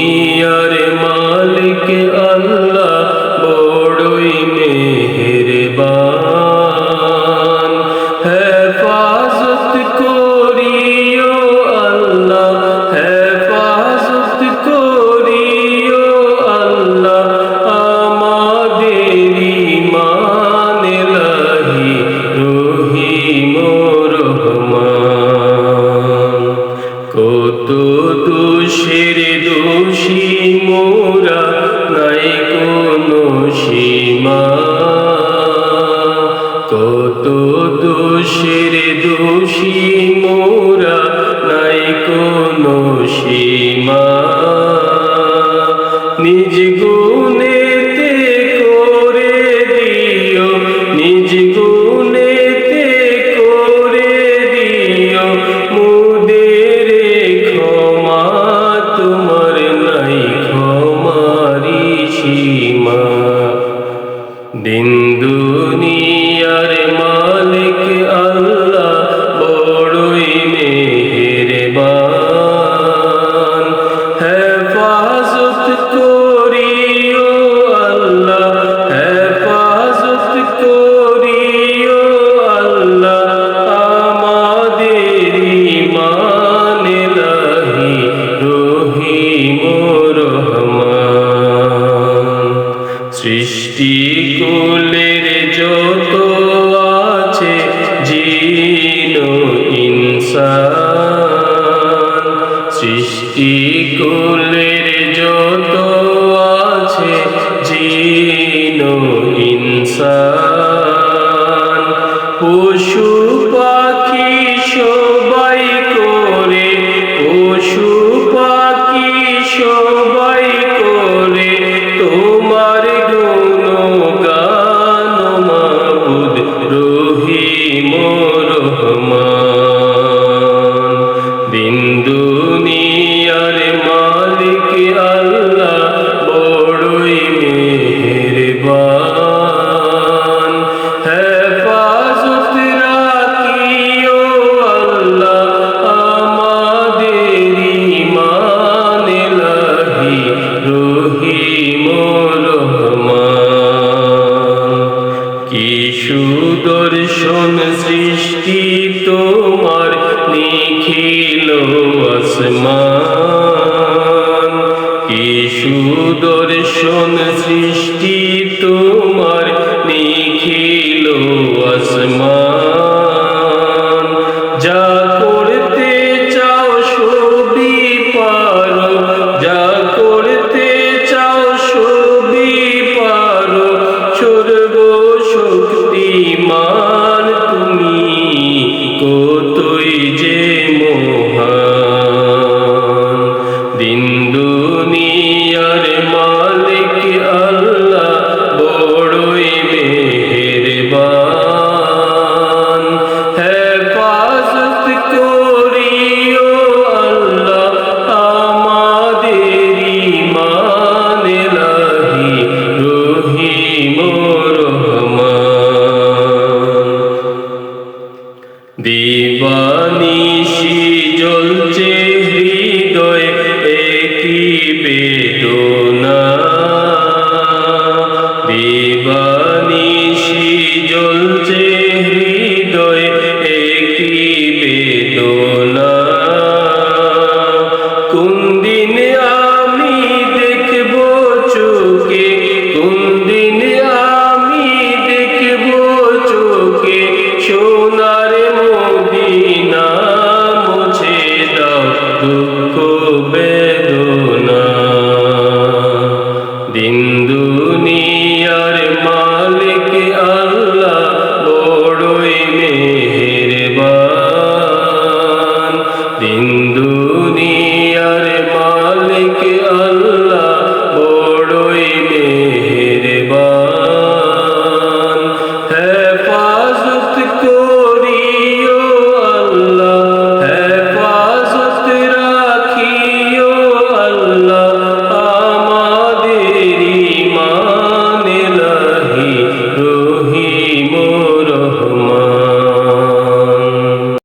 Hare Unidos. সৃষ্টি কুলের যত আছে জিন ইনসান। সৃষ্টি কুলের যত আছে জিন ইনসান। পশু পাখি সুদর্শন সৃষ্টি তোমার নিখিল আসমান। কি সুদর্শন সৃষ্টি তোমার নিখিল আসমান। din Hindu.